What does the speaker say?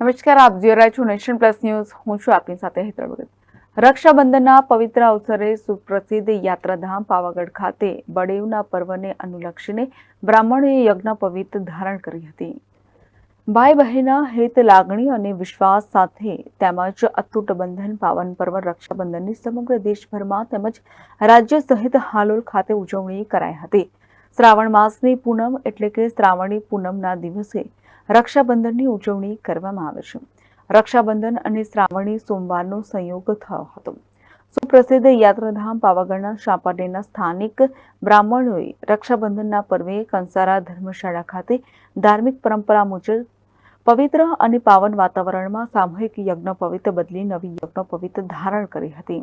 નમસ્કાર, આપ જોઈ રહ્યા છો નેશન પ્લસ ન્યૂઝ. હું છું આપની સાથે હેતળ ભગત. રક્ષાબંધનના પવિત્ર અવસરે સુપ્રસિદ્ધ યાત્રાધામ પાવાગઢ ખાતે બળેવના પર્વને અનુલક્ષીને બ્રાહ્મણોએ યજ્ઞ પવિત્ર ધારણ કરી હતી. ભાઈ બહેનના હિત, લાગણી અને વિશ્વાસ સાથે તેમજ અતૂટ બંધન, પાવન પર્વ રક્ષાબંધનની સમગ્ર દેશભરમાં તેમજ રાજ્ય સહિત હાલોલ ખાતે ઉજવણી કરાઈ હતી. શ્રાવણ માસની પૂનમ એટલે કે શ્રાવણી પૂનમના દિવસે રક્ષાબંધનની ઉજવણી કરવામાં આવે છે. રક્ષાબંધન અને શ્રાવણી સોમવારનો સંયોગ થયો હતો. સુપ્રસિદ્ધ યાત્રાધામ પાવાગઢના શાપાટેના સ્થાનિક બ્રાહ્મણોએ રક્ષાબંધનના પર્વે કંસારા ધર્મશાળા ખાતે ધાર્મિક પરંપરા મુજબ પવિત્ર અને પાવન વાતાવરણમાં સામૂહિક યજ્ઞ પવિત્ર બદલી નવી યજ્ઞ પવિત્ર ધારણ કરી હતી.